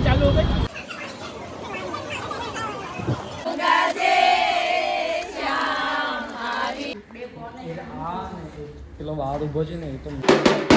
ચાલુ ભાઈ પેલો બહાર ઊભો છે ને એ તો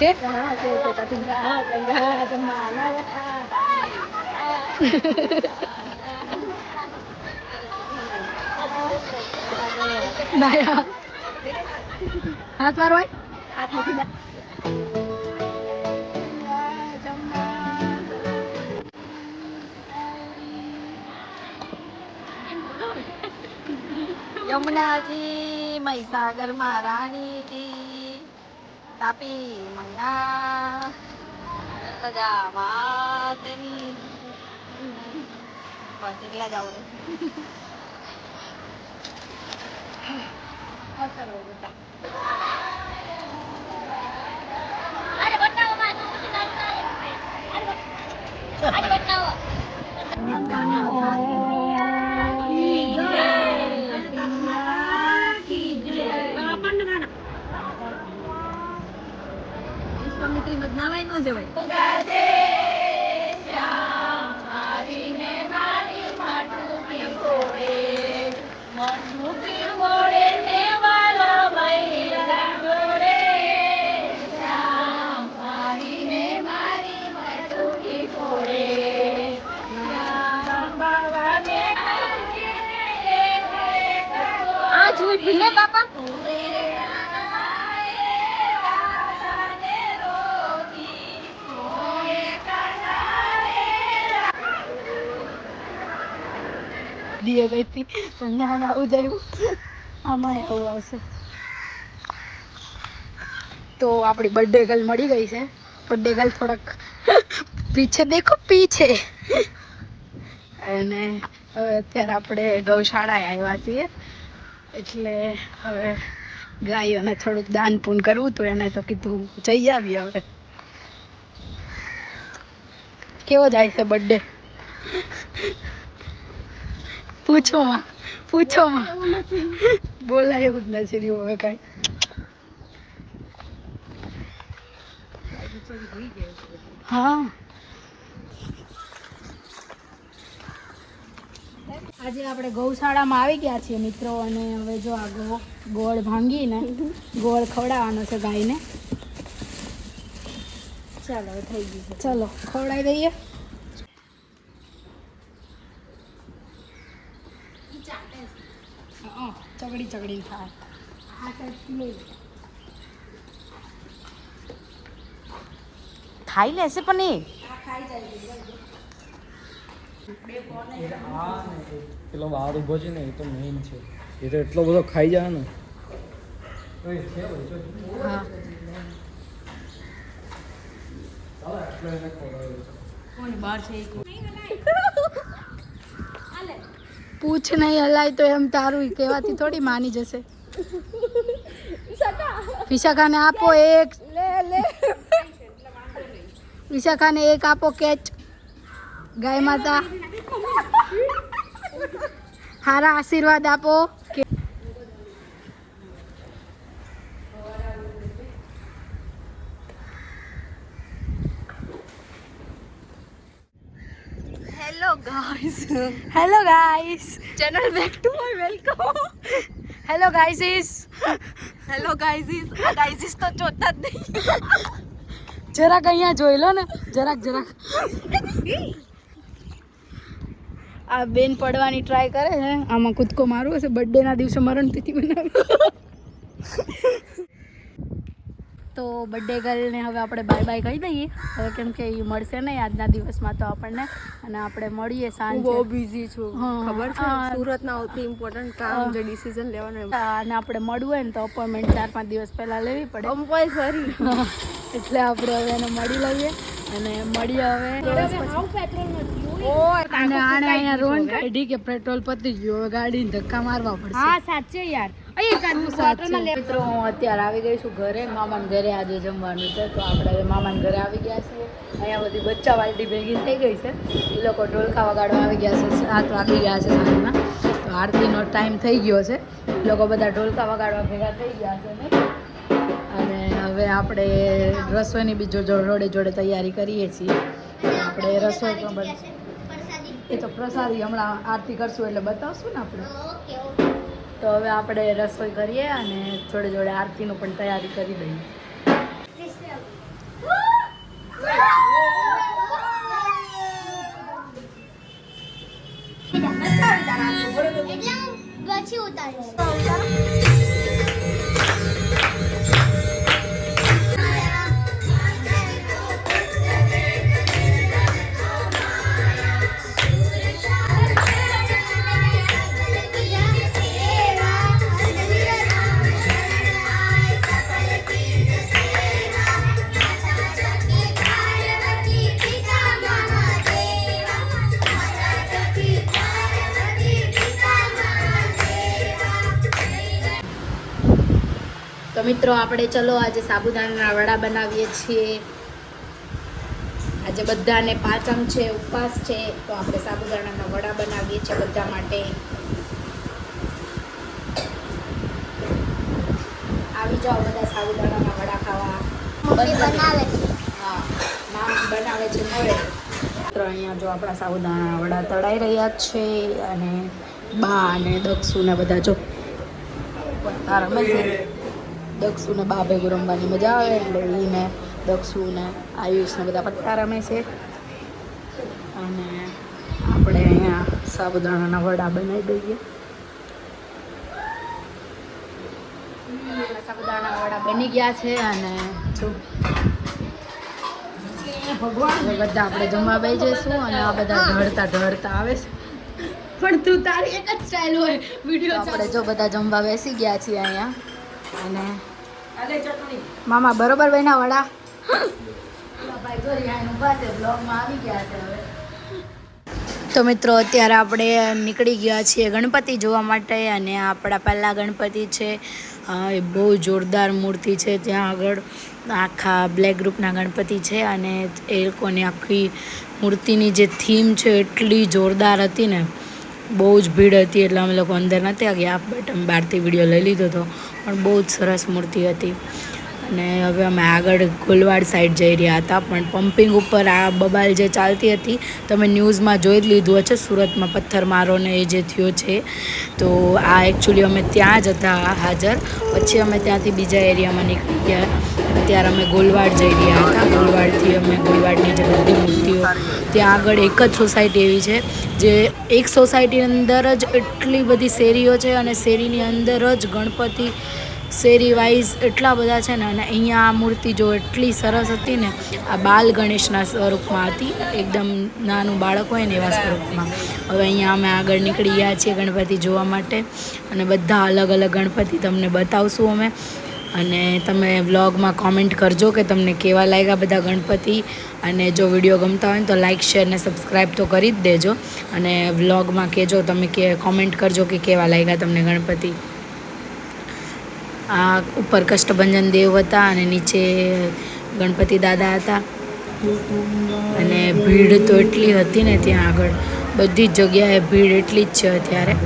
છે? હાથ મારો હોય. હાથ મૂકી યમુનાજી મહીસાગર મહારાણીજી 나비 만나. 사자 마더니 맞으려 자오네 화살을 오겠다. 아니 맞다고 말 아니 맞다고 아니 맞다고 રાત્રિ માં નાવાય ન જવાય. દીએ ગઈ હતી પણ ના ના આવું આમાં એવું આવશે. તો આપણી બર્થડે ગર્લ મળી ગઈ છે. બર્થડે ગર્લ થોડાક પીછે દેખો, પીછે. અને હવે અત્યારે આપણે ગૌશાળાએ આવ્યા છીએ. એટલે હવે ગાયોને થોડુંક દાન પૂન કરવું તો એને તો કીધું જઈ આવી હવે. કેવો જાય છે બર્થડે પૂછો માં પૂછો માં બોલાય એવું જ નથી રહ્યું હવે કાંઈ. હા. આજે આપણે ગૌશાળામાં આવી ગયા છીએ મિત્રો અને હવે જો આ ગો ગોળ ભાંગીને ગોળ ખવડાવવાનો છે ગાયને. ચાલો થઈ ગયું છે. ચલો ખવડાવી દઈએ હં, ચગડી ચગડી લે. ખાઈ લેશે પણ એ પેલો બહાર ઊભો છે ને એ તો મેઇન છે. એ તો એટલો બધો ખાઈ જાય ને. બહાર છે ભાઈ, જો. હા ચાલો, એટલો એને ખવડાવ્યો. પૂછ નહીં હલાય તો એમ તારું કહેવાથી થોડી માની જશે. વિશાખાને આપો એક. વિશાખાને એક આપો કેચ. ગાય માતા. સારા આશીર્વાદ આપો કે hello guys hello guys channel back to my welcome hello guys is hello guys આ ગાઈઝીસ તો જોતા જ નહીં જરાક અહીંયા જોઈ લો ને. જરાક જરાક. આ બેન પડવાની ટ્રાય કરે છે. આમાં કૂદકો મારવો છે. બર્થડેના દિવસે મરણ તિથિ બનાવી તો બર્થડે ગર્લને હવે આપણે બાય બાય કહી દઈએ. હવે કેમ કે એ મળશે નહીં આજના દિવસમાં તો આપણને. અને આપણે મળીએ સાંજે. બહુ બિઝી છું. ખબર છે. સુરતના સૌથી ઇમ્પોર્ટન્ટ કામ જે ડિસિઝન લેવાનું અને આપણે મળવું હોય ને તો અપોઇન્ટમેન્ટ ચાર પાંચ દિવસ પહેલાં લેવી પડે. કમ્પલસરી એટલે આપણે હવે એને મળી લઈએ. અને મળીએ હવે. ઓ અને આને અહીંયા રોન કાઢી કે પેટ્રોલ પતી ગયું હવે ગાડીને ધક્કા મારવા પડશે. હા સાચે યાર. મિત્રો હું અત્યારે આવી ગઈ છું ઘરે. મામાના ઘરે આજે જમવાનું છે. તો આપણે હવે મામાના ઘરે આવી ગયા છીએ. અહીંયા બધી બચ્ચા વાલટી ભેગી થઈ ગઈ છે. એ લોકો ઢોલકા વગાડવા આવી ગયા છે સાત વાગી ગયા છે સાંજના. તો આરતીનો ટાઈમ થઈ ગયો છે. એ લોકો બધા ઢોલકા વગાડવા ભેગા થઈ ગયા છે ને. અને હવે આપણે રસોઈની બી જો જો- જોડે જોડે તૈયારી કરીએ છીએ. આપણે રસોઈ પણ બનશે એ તો પ્રસાદી હમણાં આરતી કરશું એટલે બતાવશું ને આપણે. તો હવે આપણે રસોઈ કરીએ અને જોડે જોડે આરતીનું પણ તૈયારી કરી દઈએ. પછી ઉતારીશ. તો મિત્રો આપણે ચલો આજે સાબુદાણાના વડા બનાવીએ છીએ. આજે બધાને પાંચમ છે ઉપવાસ છે તો આપણે સાબુદાણાના વડા બનાવીએ છીએ બધા માટે. આવી જાઓ બધા સાબુદાણાના વડા ખાવા. બનાવે હા મામ બનાવે છે મળે તો અહીંયા જો આપણા સાબુદાણા વડા તળાઈ રહ્યા છે અને બા અને દક્ષુ ને બધા જો તારા છે બા ભેગું રમવાની મજા આવે એટલે એને દક્ષુને આયુષને બધા પત્તા રમે છે. અને આપણે અહીંયા સાબુદાણાના વડા બનાવી દઈએ. સાબુદાણા વડા બની ગયા છે અને જો ભગવાન. બધા આપણે જમવા બે જઈશું અને આ બધા ઢળતા ઢળતા આવે છે. પણ તું તારી એક જ સ્ટાઇલ હોય. વીડિયો આપણે જો બધા જમવા બેસી ગયા છીએ અહીંયા. અને મામા બરોબર બન્યા વડા? તો મિત્રો અત્યારે આપણે નીકળી ગયા છીએ ગણપતિ જોવા માટે અને આપણા પહેલાં ગણપતિ છે. એ બહુ જોરદાર મૂર્તિ છે. ત્યાં આગળ આખા બ્લેક ગ્રુપના ગણપતિ છે અને એ લોકોની આખી મૂર્તિની જે થીમ છે એટલી જોરદાર હતી ને. બહુ જ ભીડ હતી એટલે અમે લોકો અંદર નથી ગયા. બટ અમે બહારથી વીડિયો લઈ લીધો હતો. પણ બહુ જ સરસ મૂર્તિ હતી. અને હવે અમે આગળ ગોલવાડ સાઈડ જઈ રહ્યા હતા. પણ પમ્પિંગ ઉપર આ બબાલ જે ચાલતી હતી, તમે ન્યૂઝમાં જોઈ જ લીધું હશે, સુરતમાં પથ્થરમારોને એ જે થયો છે. તો આ એકચ્યુઅલી અમે ત્યાં જ હતા હાજર. પછી અમે ત્યાંથી બીજા એરિયામાં નીકળી ગયા. અત્યારે અમે ગોલવાડ જઈ રહ્યા હતા. ગોલવાડથી અમે ગોલવાડની જે બધી મૂર્તિઓ, ત્યાં આગળ એક જ સોસાયટી એવી છે, જે એક સોસાયટી અંદર જ એટલી બધી શેરીઓ છે અને શેરીની અંદર જ ગણપતિ શેરી વાઇઝ એટલા બધા છે ને, અને અહીંયા આ મૂર્તિ જો એટલી સરસ હતી ને, આ બાલ ગણેશના સ્વરૂપમાં હતી. એકદમ નાનું બાળક હોય ને એવા સ્વરૂપમાં. હવે અહીંયા અમે આગળ નીકળી ગયા છીએ ગણપતિ જોવા માટે, અને બધા અલગ અલગ ગણપતિ તમને બતાવશું અમે. અને તમે વ્લોગમાં કોમેન્ટ કરજો કે તમને કેવા લાગ્યા બધા ગણપતિ. અને જો વીડિયો ગમતા હોય તો લાઇક શેર ને સબસ્ક્રાઈબ તો કરી જ દેજો. અને વ્લોગમાં કહેજો, તમે કે કોમેન્ટ કરજો કે કેવા લાગ્યા તમને ગણપતિ. આ ઉપર કષ્ટભંજન દેવ હતા અને નીચે ગણપતિ દાદા હતા. અને ભીડ તો એટલી હતી ને ત્યાં આગળ. બધી જ જગ્યાએ ભીડ એટલી જ છે અત્યારે.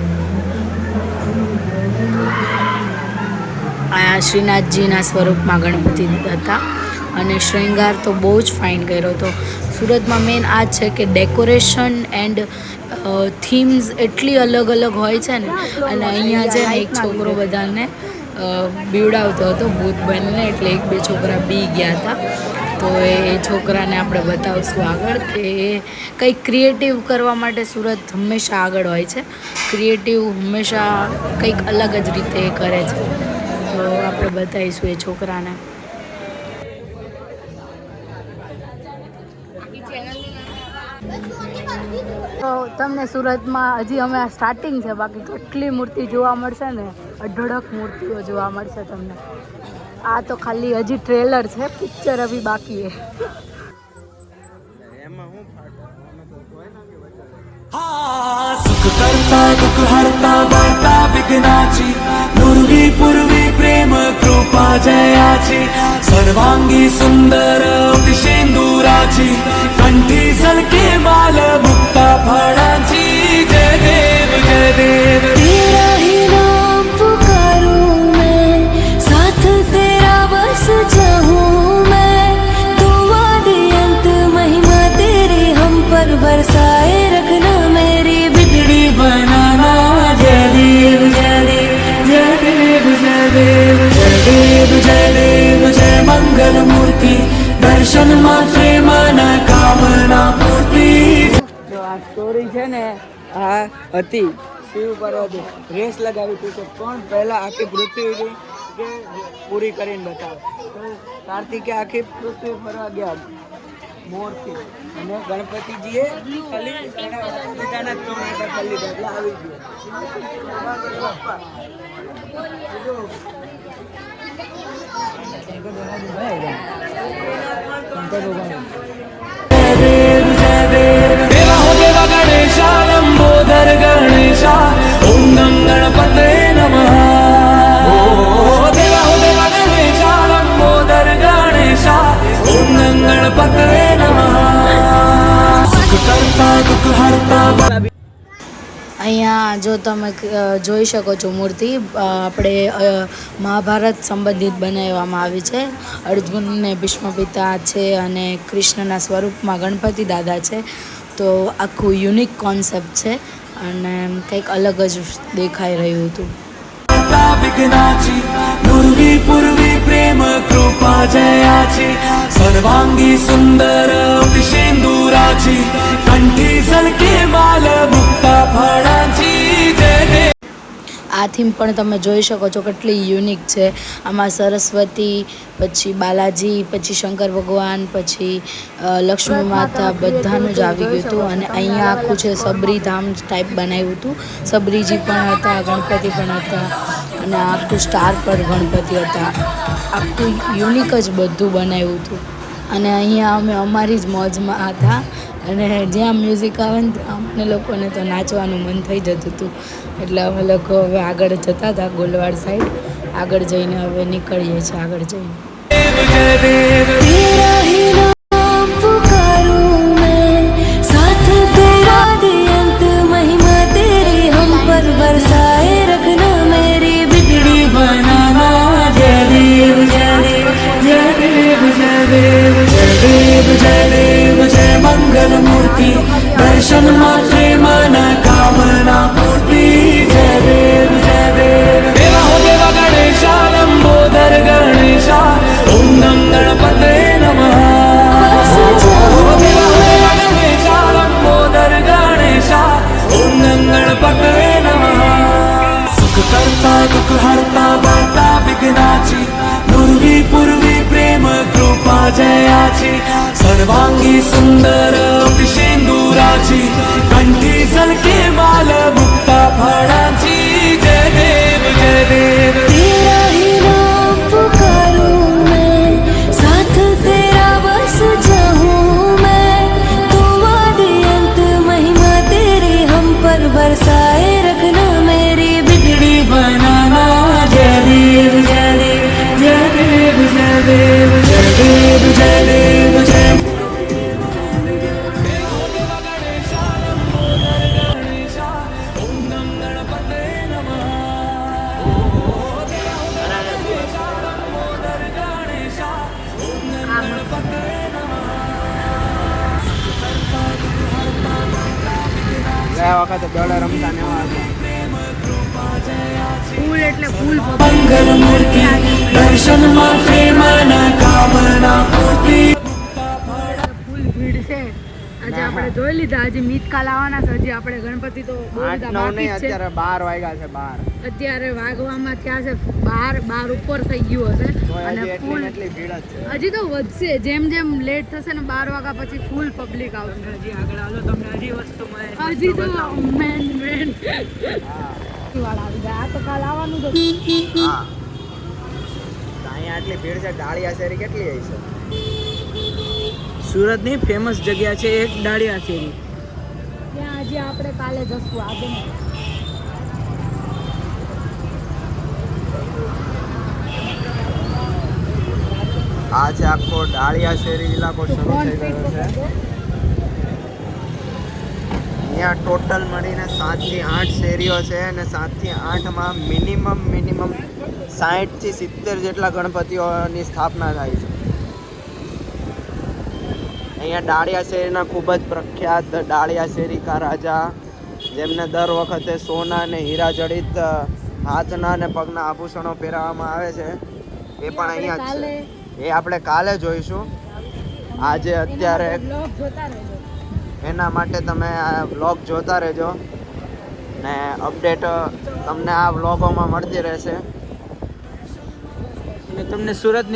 શ્રીનાથજીના સ્વરૂપમાં ગણપતિ હતા અને શૃંગાર તો બહુ જ ફાઇન કર્યો હતો. સુરતમાં મેઇન આ છે કે ડેકોરેશન એન્ડ થીમ્સ એટલી અલગ અલગ હોય છે ને, અને અહીંયા છે એક છોકરો બધાને બીવડાવતો હતો, ભૂત બનીને, એટલે એક બે છોકરા બી ગયા હતા. તો એ છોકરાને આપણે બતાવશું આગળ કે કંઈક ક્રિએટિવ કરવા માટે સુરત હંમેશા આગળ હોય છે. ક્રિએટિવ હંમેશા કંઈક અલગ જ રીતે કરે છે. આપણે બતાવીશું એ છોકરાને. તમને સુરતમાં હજી અમે સ્ટાર્ટિંગ છે બાકી કેટલી મૂર્તિ જોવા મળશે ને? અઢળક મૂર્તિઓ જોવા મળશે તમને. આ તો ખાલી હજી ટ્રેલર છે પિક્ચર હજી બાકી કરતા દુઃખ હરતા વાર્તા વિઘ્નાચી પૂર્વી પૂર્વી पूर्वी पूर्वी प्रेम कृपा जयाची सर्वांगी सुंदर शेंदुराची कंठी सलके माल मुक्ता फळाची जय देव जय देव तेरा ही नाम पुकारूं मैं साथ तेरा बस चाहूं मैं दुआ दे अंत महिमा तेरी हम पर बरसाए रखना मेरी बिगड़ी बनाना દર્શનમાં પ્રેમાના કામના પૂર્તિ. આ સ્ટોરી છે ને, આ હતી. શિવ પર્વત રેસ લગાવી હતી કે કોણ પહેલાં આખી પૃથ્વી કે પૂરી કરીને બતાવે. કાર્તિકે આખી પૃથ્વી ફરવા ગયા મોરથી. અને ગણપતિજીએ ખાલી પિતાના ત્રણ કરી એટલે આવી ગયો. か動画 તો તમે જોઈ શકો છો મૂર્તિ. આપણે મહાભારત સંબંધિત બનાવવામાં આવી છે. અર્જુનને ભીષ્મ પિતા છે અને કૃષ્ણના સ્વરૂપમાં ગણપતિ દાદા છે. તો આખું યુનિક કોન્સેપ્ટ છે અને કંઈક અલગ જ દેખાઈ રહ્યું હતું. વિઘ્નાચી પૂર્વી પૂર્વી પ્રેમ કૃપા જયાચી સર્વાંગી સુંદર અતિશેન્દુરાચી કંઠી આ થીમ પણ તમે જોઈ શકો છો કેટલી યુનિક છે. આમાં સરસ્વતી પછી બાલાજી પછી શંકર ભગવાન પછી લક્ષ્મી માતા બધાનું જ આવી ગયું હતું અને અહીંયા આખું છે સબરી ધામ ટાઈપ બનાવ્યું હતું. સબરીજી પણ હતા ગણપતિ પણ હતા અને આખું સ્ટાર પર ગણપતિ હતા. આખું યુનિક જ બધું બનાવ્યું હતું. અને અહીંયા અમે અમારી જ મોજમાં હતા. અને જ્યાં મ્યુઝિક આવે ને અમને લોકોને તો નાચવાનું મન થઈ જતું હતું. એટલે અમે લોકો હવે આગળ જતા હતા ગોલવાડ સાઈડ આગળ જઈને હવે નીકળીએ છીએ, આગળ જઈને. દર્શન માટે મન કામના પૂર્તિ. જય દેવ જય દેવ દેવા હો દેવા ગણેશા લંબોદર ગણેશા ઓમ નમ ગણપતે નમઃ. કરતા, દુઃખ હરતા, વાર્તા વિઘ્નાચી. પૂર્વી પૂર્વી પ્રેમ, કૃપા જયાચી. સર્વાંગી સુંદર અતિશેન્દુ ராஜி கண்டீஸ் ગયા તો દોડા રમતા ને એવા હતા. ફૂલ એટલે ફૂલ મંગલ મૂર્તિ દર્શન માત્રે મન કામના પૂર્તિ. આજે આપણે જોઈ લીધા હજી મીતકાલ આવવાના છે હજી આપણે ગણપતિ તો બહુ બધા બાકી છે. અત્યારે બાર વાગ્યા છે બાર. અત્યારે વાગવામાં થયા છે બાર બાર ઉપર થઈ ગયું હશે. અને ફૂલ એટલી ભીડ છે. હજી તો વધશે જેમ જેમ લેટ થશે ને બાર વાગ્યા પછી ફૂલ પબ્લિક આવશે. હજી આગળ આવો તમને હજી વસ્તુ મળે. હજી તો મેન મેન વાળા આવી ગયા. આ તો કાલ આવવાનું તો હા. અહીંયા આટલી ભીડ છે ડાળિયા શેરી કેટલી આવી છે? સુરતની ફેમસ જગ્યા છે એક ડાળિયા શેરી ત્યાં આજે આપણે કાલે જશું આજે. આ છે આખો ડાળિયા શેરી ઇલાકો શરૂ થઈ ગયો છે. અહીંયા ટોટલ મળીને સાતથી આઠ શેરીઓ છે અને સાતથી આઠમાં મિનિમમ મિનિમમ સાહીઠથી સિત્તેર જેટલા ગણપતિઓની સ્થાપના થાય છે. અહીંયા ડાળિયા શેરીના ખૂબ જ પ્રખ્યાત ડાળિયા શેરી કા રાજા જેમને દર વખતે સોના અને હીરા જડિત હાથના અને પગના આભૂષણો પહેરાવવામાં આવે છે. એ પણ અહીંયા જ છે. એ આપણે કાલે જોઈશું. આજે અત્યારે એના માટે તમે આ વ્લોગ જોતા રહેજો. ને અપડેટ તમને આ વ્લોગોમાં મળતી રહેશે. અને તમને સુરતની